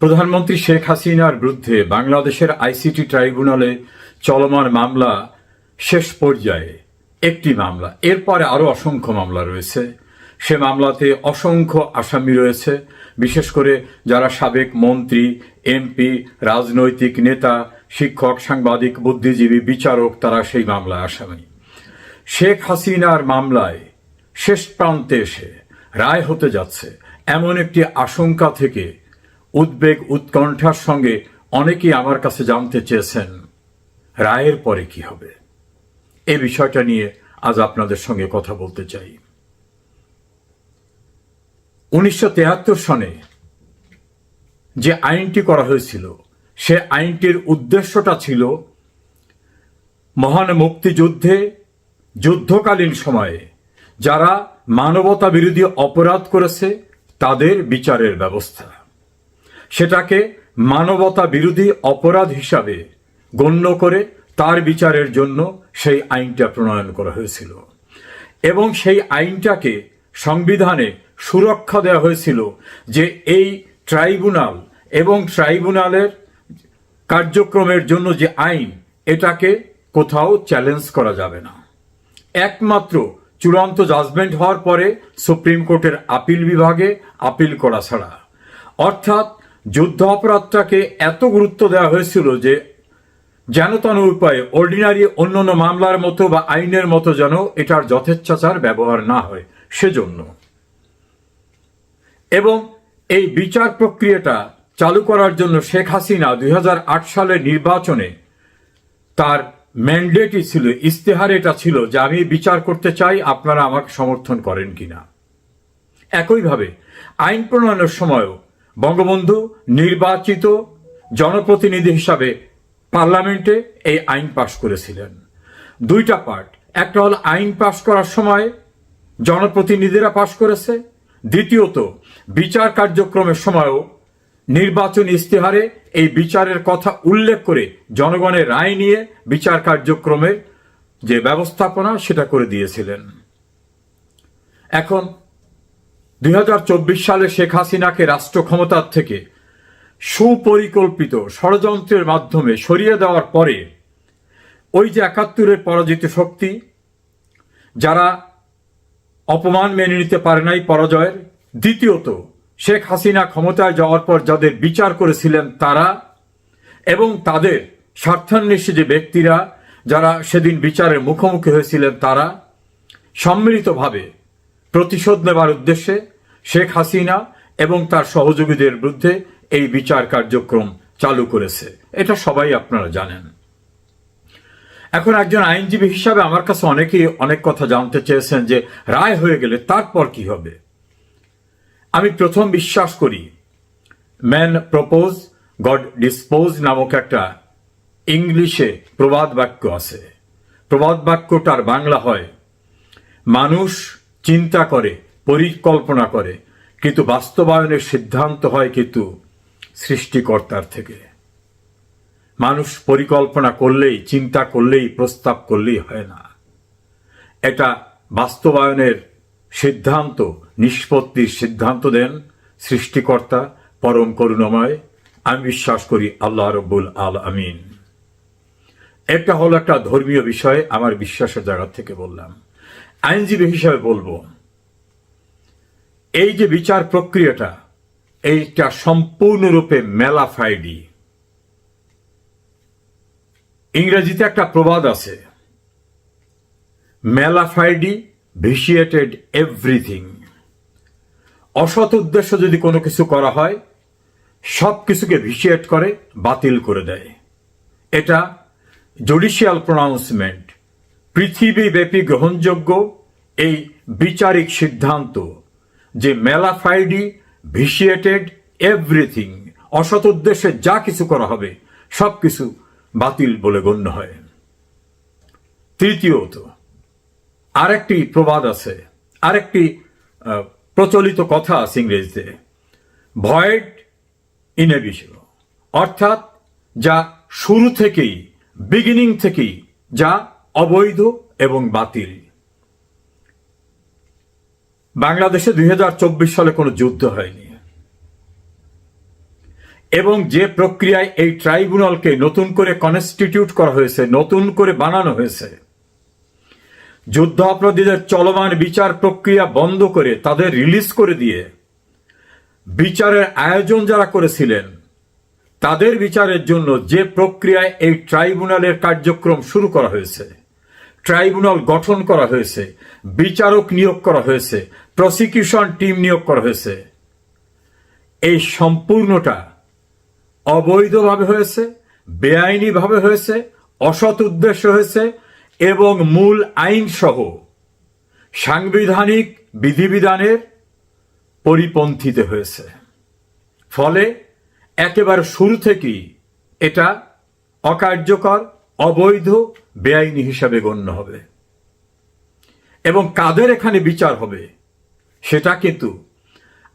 প্রধানমন্ত্রী শেখ হাসিনার বিরুদ্ধে বাংলাদেশের আইসিটি ট্রাইব্যুনালে চলমান মামলা শেষ পর্যায়ে একটি মামলা, এরপরে আরও অসংখ্য মামলা রয়েছে। সে মামলাতে অসংখ্য আসামি রয়েছে, বিশেষ করে যারা সাবেক মন্ত্রী, এমপি, রাজনৈতিক নেতা, শিক্ষক, সাংবাদিক, বুদ্ধিজীবী, বিচারক, তারা সেই মামলায় আসামি। শেখ হাসিনার মামলায় শেষ প্রান্তে এসে রায় হতে যাচ্ছে। এমন একটি আশঙ্কা থেকে উদ্বেগ, উৎকণ্ঠার সঙ্গে অনেকেই আমার কাছে জানতে চেয়েছেন, রায়ের পরে কি হবে? এ বিষয়টা নিয়ে আজ আপনাদের সঙ্গে কথা বলতে চাই। উনিশশো সনে যে আইনটি করা হয়েছিল, সে আইনটির উদ্দেশ্যটা ছিল মহান মুক্তিযুদ্ধে, যুদ্ধকালীন সময়ে যারা মানবতা বিরোধী অপরাধ করেছে, তাদের বিচারের ব্যবস্থা। সেটাকে মানবতা বিরোধী অপরাধ হিসাবে গণ্য করে তার বিচারের জন্য সেই আইনটা প্রণয়ন করা হয়েছিল। এবং সেই আইনটাকে সংবিধানে সুরক্ষা দেওয়া হয়েছিল যে এই ট্রাইব্যুনাল এবং ট্রাইব্যুনালের কার্যক্রমের জন্য যে আইন, এটাকে কোথাও চ্যালেঞ্জ করা যাবে না। একমাত্র চূড়ান্ত জাজমেন্ট হওয়ার পরে সুপ্রিম কোর্টের আপিল বিভাগে আপিল করা ছাড়া। অর্থাৎ যুদ্ধ অপরাধটাকে এত গুরুত্ব দেওয়া হয়েছিল যে যেন তেন উপায়ে অর্ডিনারি অন্যান্য মামলার মতো বা আইনের মতো যেন এটার যথেচ্ছাচার ব্যবহার না হয়, সেজন্য। এবং এই বিচার প্রক্রিয়াটা চালু করার জন্য শেখ হাসিনা দুই হাজার আট সালের নির্বাচনে তার ম্যান্ডেটই ছিল ইস্তেহার এটা ছিল যে আমি বিচার করতে চাই, আপনারা আমাকে সমর্থন করেন কিনা। একইভাবে আইন প্রণয়নের সময়ও বঙ্গবন্ধু নির্বাচিত জনপ্রতিনিধি হিসাবে পার্লামেন্টে এই আইন পাশ করেছিলেন। দুইটা পার্ট। একটা হল আইন পাশ করার সময় জনপ্রতিনিধিরা পাশ করেছে। দ্বিতীয়ত, বিচার কার্যক্রমের সময়ও নির্বাচন ইস্তেহারে এই বিচারের কথা উল্লেখ করে জনগণের রায় নিয়ে বিচার কার্যক্রমের যে ব্যবস্থাপনা সেটা করে দিয়েছিলেন। এখন দুই হাজার চব্বিশ সালে শেখ হাসিনাকে রাষ্ট্র ক্ষমতার থেকে সুপরিকল্পিত ষড়যন্ত্রের মাধ্যমে সরিয়ে দেওয়ার পরে ওই যে একাত্তরের পরাজিত শক্তি, যারা অপমান মেনে নিতে পারে নাই পরাজয়ের, দ্বিতীয়ত শেখ হাসিনা ক্ষমতায় যাওয়ার পর যাদের বিচার করেছিলেন তারা এবং তাদের স্বার্থান্বেষী যে ব্যক্তিরা, যারা সেদিন বিচারের মুখোমুখি হয়েছিলেন তারা, সম্মিলিতভাবে প্রতিশোধ নেবার উদ্দেশ্যে শেখ হাসিনা এবং তার সহযোগীদের বিরুদ্ধে এই বিচার কার্যক্রম চালু করেছে। এটা সবাই আপনারা জানেন। এখন একজন আইনজীবী হিসাবে আমার কাছে অনেকেই অনেক কথা জানতে চেয়েছেন যে রায় হয়ে গেলে তারপর কি হবে। আমি প্রথম বিশ্বাস করি, ম্যান প্রপোজ, গড ডিসপোজ নামক একটা ইংলিশে প্রবাদ বাক্য আছে। প্রবাদ বাক্যটার বাংলা হয়, মানুষ চিন্তা করে, পরিকল্পনা করে, কিন্তু বাস্তবায়নের সিদ্ধান্ত হয় কিন্তু সৃষ্টিকর্তার থেকে। মানুষ পরিকল্পনা করলেই, চিন্তা করলেই, প্রস্তাব করলেই হয় না। এটা বাস্তবায়নের সিদ্ধান্ত, নিষ্পত্তির সিদ্ধান্ত দেন সৃষ্টিকর্তা পরম করুণাময়। আমি বিশ্বাস করি আল্লাহ রব্বুল আল আমিন এটা হলো একটা ধর্মীয় বিষয়, আমার বিশ্বাসের জায়গা থেকে বললাম। আইনজীবী হিসাবে বলব, এই যে বিচার প্রক্রিয়াটা, এইটা সম্পূর্ণরূপে মেলাফাইডি ইংরেজিতে একটা প্রবাদ আছে মেলাফাইডি ভিসিয়েটেড এভরিথিং। অসৎ উদ্দেশ্য যদি কোনো কিছু করা হয়, সব কিছুকে ভিসিয়েট করে বাতিল করে দেয়। এটা জুডিশিয়াল প্রনাউন্সমেন্ট। পৃথিবীব্যাপী গ্রহণযোগ্য এই বিচারিক সিদ্ধান্ত যে মেলাফাইডি, ভিসিয়েটেড, এভরিথিং, অসৎ উদ্দেশ্যে যা কিছু করা হবে সব কিছু বাতিল বলে গণ্য হয়। তৃতীয়ত, আরেকটি প্রবাদ আছে, আরেকটি প্রচলিত কথা আছে ইংরেজিতে, ভয়েড ইনএবিশন অর্থাৎ যা শুরু থেকেই, বিগিনিং থেকেই, যা অবৈধ এবং বাতিল। বাংলাদেশে দুই হাজার চব্বিশ সালে কোনো যুদ্ধ হয়নি। এবং যে প্রক্রিয়ায় এই ট্রাইব্যুনালকে নতুন করে কনস্টিটিউট করা হয়েছে, নতুন করে বানানো হয়েছে যুদ্ধাপরাধীদের চলমান বিচার প্রক্রিয়া বন্ধ করে তাদের রিলিজ করে দিয়ে বিচারের আয়োজন যারা করেছিলেন, তাদের বিচারের জন্য যে প্রক্রিয়ায় এই ট্রাইব্যুনালের কার্যক্রম শুরু করা হয়েছে ট্রাইব্যুনাল গঠন করা হয়েছে, বিচারক নিয়োগ করা হয়েছে, প্রসিকিউশন টিম নিয়োগ করা হয়েছে। এই সম্পূর্ণটা অবৈধভাবে হয়েছে, বেআইনিভাবে হয়েছে, অসৎ উদ্দেশ্য হয়েছে এবং মূল আইন সহ সাংবিধানিক বিধিবিধানের পরিপন্থীতে হয়েছে। ফলে একেবারে শুরু থেকেই এটা অকার্যকর, অবৈধ বেআইনি হিসাবে গণ্য হবে। এবং কাদের এখানে বিচার হবে, সেটা কিন্তু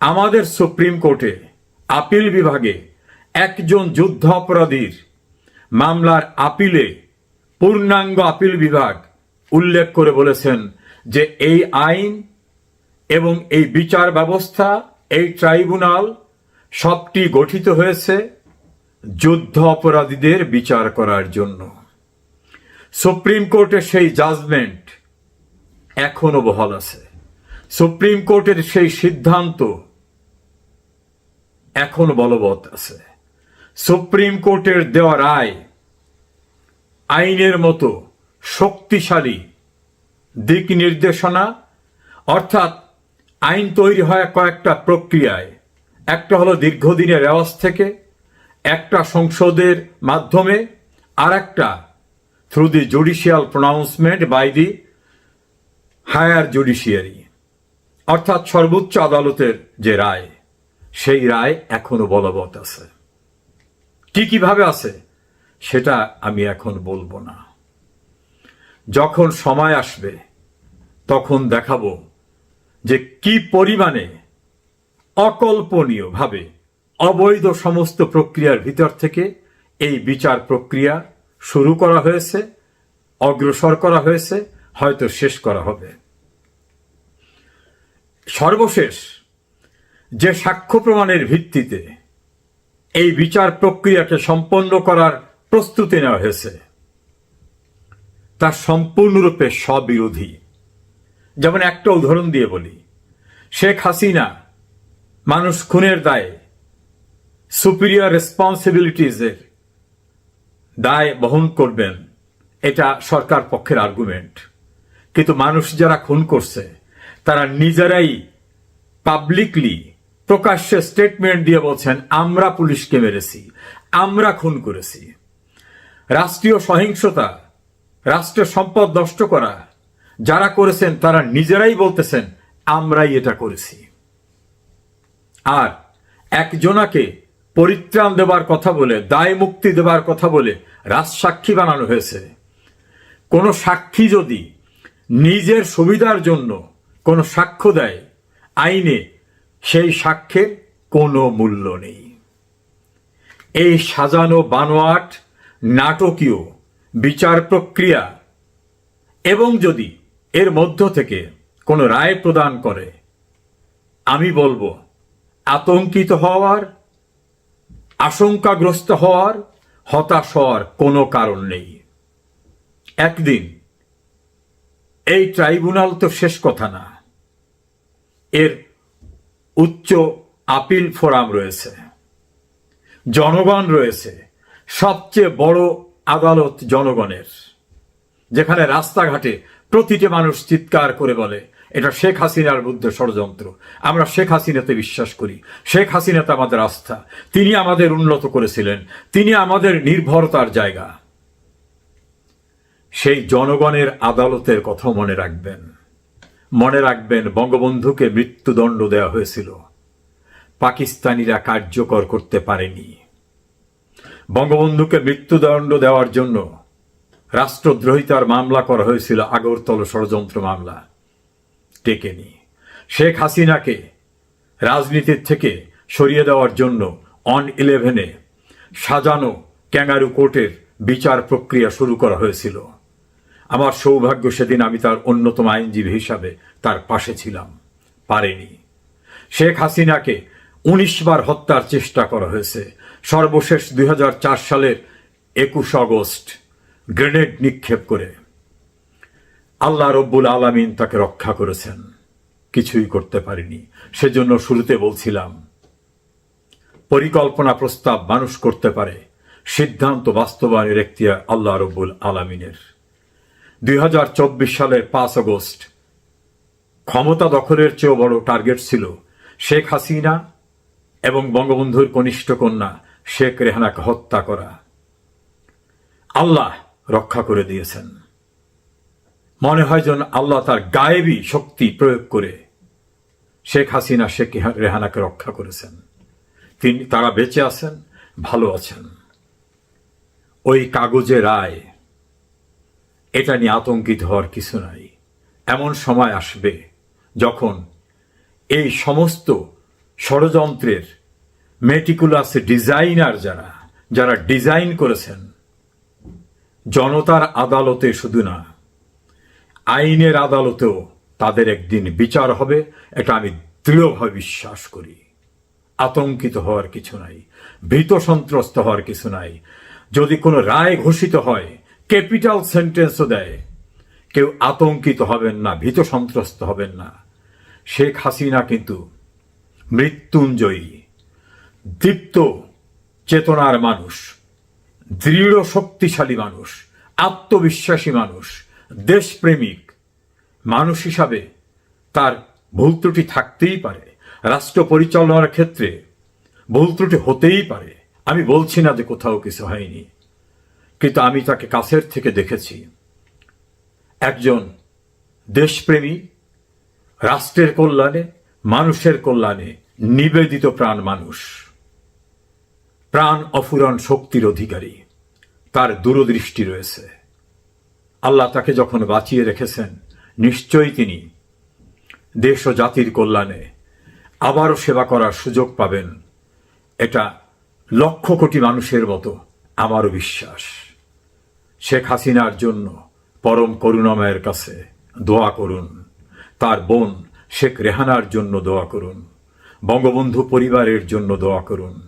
আমাদের সুপ্রিম কোর্টে, আপিল বিভাগে একজন যুদ্ধ অপরাধীর মামলার আপিলে পূর্ণাঙ্গ আপিল বিভাগ উল্লেখ করে বলেছেন যে এই আইন এবং এই বিচার ব্যবস্থা, এই ট্রাইব্যুনাল সবটি গঠিত হয়েছে যুদ্ধ অপরাধীদের বিচার করার জন্য। সুপ্রিম কোর্টের সেই জাজমেন্ট এখনও বহাল আছে। সুপ্রিম কোর্টের সেই সিদ্ধান্ত এখনও বলবৎ আছে। সুপ্রিম কোর্টের দেওয়া রায় আইনের মতো শক্তিশালী দিক নির্দেশনা, অর্থাৎ আইন তৈরি হয় কয়েকটা প্রক্রিয়ায়। একটা হলো দীর্ঘদিনের রেওয়াজ থেকে, একটা সংসদের মাধ্যমে আর একটা through the judicial pronouncement by the higher judiciary অর্থাৎ সর্বোচ্চ আদালতের যে রায়, সেই রায় এখনও বলবৎ আছে। কি কীভাবে আছে, সেটা আমি এখন বলব না। যখন সময় আসবে, তখন দেখাবো যে কি পরিমাণে অকল্পনীয়ভাবে অবৈধ সমস্ত প্রক্রিয়ার ভিতর থেকে এই বিচার প্রক্রিয়া শুরু করা হয়েছে, অগ্রসর করা হয়েছে, হয়তো শেষ করা হবে। সর্বশেষ যে সাক্ষ্য প্রমাণের ভিত্তিতে এই বিচার প্রক্রিয়াকে সম্পন্ন করার প্রস্তুতি নেওয়া হয়েছে, তা সম্পূর্ণরূপে স্ববিরোধী। যেমন একটা উদাহরণ দিয়ে বলি, শেখ হাসিনা মানুষ খুনের দায়ে সুপিরিয়র রেসপন্সিবিলিটিজের দায় বহন করবেন, এটা সরকার পক্ষের আর্গুমেন্ট কিন্তু মানুষ যারা খুন করছে, তারা নিজেরাই পাবলিকলি প্রকাশ্যে স্টেটমেন্ট দিয়ে বলছেন, আমরা পুলিশকে মেরেছি, আমরা খুন করেছি। রাষ্ট্রীয় সহিংসতা রাষ্ট্রের সম্পদ নষ্ট করা, যারা করেছেন, তারা নিজেরাই বলতেছেন, আমরাই এটা করেছি। আর একজনাকে পরিত্রাণ দেবার কথা বলে, দায় মুক্তি দেবার কথা বলে রাজসাক্ষী বানানো হয়েছে। কোন সাক্ষী যদি নিজের সুবিধার জন্য কোনো সাক্ষ্য দেয়, আইনে সেই সাক্ষ্যের কোনো মূল্য নেই। এই সাজানো বানোয়াট, নাটকীয় বিচার প্রক্রিয়া এবং যদি এর মধ্য থেকে কোনো রায় প্রদান করে, আমি বলব, আতঙ্কিত হওয়ার আশঙ্কাগ্রস্ত হওয়ার হতাশ হওয়ার কোনো কারণ নেই। একদিন, এই ট্রাইব্যুনাল তো শেষ কথা না। এর উচ্চ আপিল ফোরাম রয়েছে। জনগণ রয়েছে, সবচেয়ে বড় আদালত জনগণের, যেখানে রাস্তাঘাটে প্রতিটি মানুষ চিৎকার করে বলে এটা শেখ হাসিনার বুদ্ধে ষড়যন্ত্র। আমরা শেখ হাসিনাতে বিশ্বাস করি। শেখ হাসিনাতে আমাদের আস্থা। তিনি আমাদের উন্নত করেছিলেন। তিনি আমাদের নির্ভরতার জায়গা। সেই জনগণের আদালতের কথা মনে রাখবেন। মনে রাখবেন বঙ্গবন্ধুকে মৃত্যুদণ্ড দেওয়া হয়েছিল। পাকিস্তানিরা কার্যকর করতে পারেনি। বঙ্গবন্ধুকে মৃত্যুদণ্ড দেওয়ার জন্য রাষ্ট্রদ্রোহিতার মামলা করা হয়েছিল আগরতল ষড়যন্ত্র মামলা। টেকেনি শেখ হাসিনাকে রাজনীতির থেকে সরিয়ে দেওয়ার জন্য অন ইলেভেনে সাজানো ক্যাঙ্গারু কোর্টের বিচার প্রক্রিয়া শুরু করা হয়েছিল। আমার সৌভাগ্য সেদিন আমি তার অন্যতম আইনজীবী হিসাবে তার পাশে ছিলাম। পারেনি। শেখ হাসিনাকে উনিশ বার হত্যার চেষ্টা করা হয়েছে। সর্বশেষ দুই হাজার চার সালের একুশ আগস্ট গ্রেনেড নিক্ষেপ করে। আল্লাহ রব্বুল আলামিন তাকে রক্ষা করেছেন। কিছুই করতে পারেনি। সেজন্য শুরুতে বলছিলাম, পরিকল্পনা প্রস্তাব মানুষ করতে পারে, সিদ্ধান্ত বাস্তবায়নের এখতিয়ার আল্লাহ রব্বুল আলামিনের। দুই সালের পাঁচ আগস্ট, ক্ষমতা দখলের চেয়েও বড় টার্গেট ছিল শেখ হাসিনা এবং বঙ্গবন্ধুর কনিষ্ঠ কন্যা শেখ রেহানাকে হত্যা করা। আল্লাহ রক্ষা করে দিয়েছেন। মনে হয় যেন আল্লাহ তার গায়েবী শক্তি প্রয়োগ করে শেখ হাসিনা, শেখ রেহানাকে রক্ষা করেছেন। তিনি, তারা বেঁচে আছেন, ভালো আছেন। ওই কাগজে রায়, এটা নিয়ে আতঙ্কিত হওয়ার কিছু নাই। এমন সময় আসবে যখন এই সমস্ত ষড়যন্ত্রের মেটিকুলাস ডিজাইনার যারা যারা ডিজাইন করেছেন, জনতার আদালতে শুধু না আইনের আদালতেও তাদের একদিন বিচার হবে, এটা আমি দৃঢ়ভাবে বিশ্বাস করি। আতঙ্কিত হওয়ার কিছু নাই, ভীত সন্ত্রস্ত হওয়ার কিছু নাই। যদি কোনো রায় ঘোষিত হয়, ক্যাপিটাল সেন্টেন্সও দেয়। কেউ আতঙ্কিত হবেন না, ভীত সন্ত্রস্ত হবেন না। শেখ হাসিনা কিন্তু মৃত্যুঞ্জয়ী, দীপ্ত, চেতনার মানুষ, দৃঢ় শক্তিশালী মানুষ, আত্মবিশ্বাসী মানুষ। দেশপ্রেমিক, মানুষ হিসাবে তার ভুল ত্রুটি থাকতেই পারে। রাষ্ট্র পরিচালনার ক্ষেত্রে ভুল ত্রুটি হতেই পারে। আমি বলছি না যে কোথাও কিছু হয়নি, কিন্তু আমি তাকে কাছের থেকে দেখেছি। একজন দেশপ্রেমী, রাষ্ট্রের কল্যাণে, মানুষের কল্যাণে নিবেদিত প্রাণ মানুষ। প্রাণ অফুরন শক্তির অধিকারী। তার দূরদৃষ্টি রয়েছে। আল্লাহ তাকে যখন বাঁচিয়ে রেখেছেন, নিশ্চয়ই তিনি দেশ ও জাতির কল্যাণে আবারও সেবা করার সুযোগ পাবেন। এটা লক্ষ কোটি মানুষের মতো আমারও বিশ্বাস। শেখ হাসিনার জন্য পরম করুণাময়ের কাছে দোয়া করুন। তার বোন শেখ রেহানার জন্য দোয়া করুন। বঙ্গবন্ধু পরিবারের জন্য দোয়া করুন।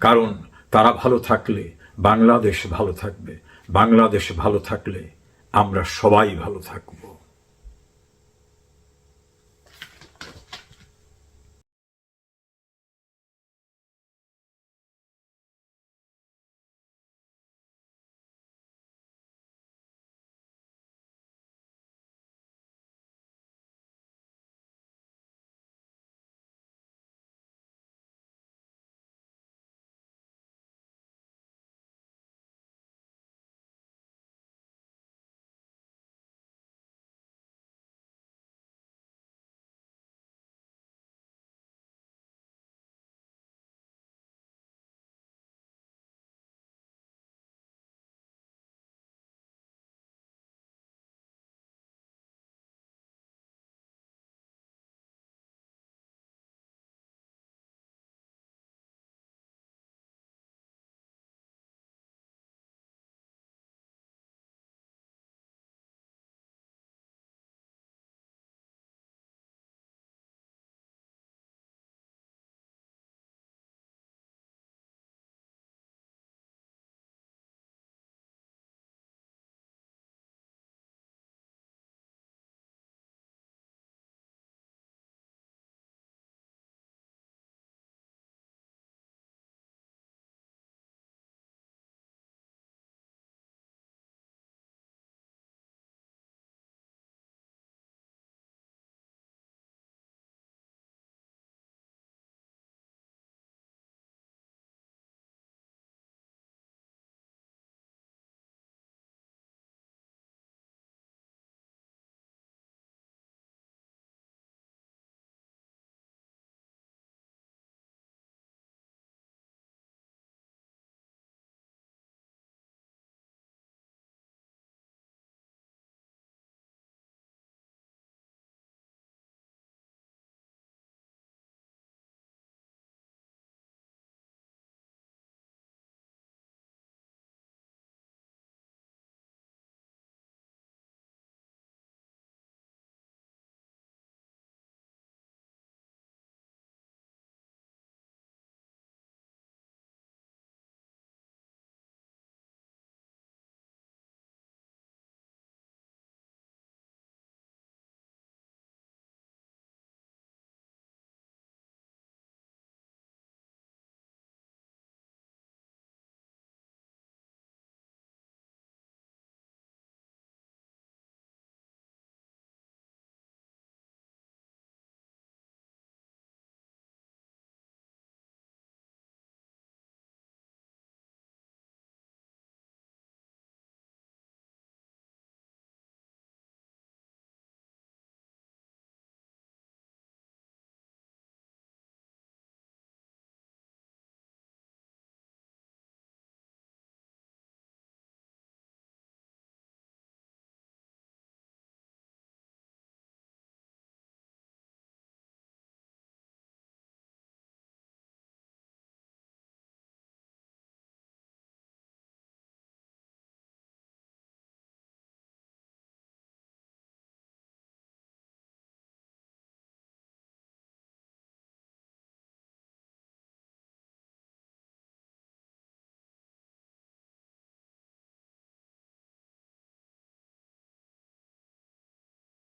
কারণ তারা ভালো থাকলে বাংলাদেশ ভালো থাকবে। বাংলাদেশ ভালো থাকলে আমরা সবাই ভালো থাকব।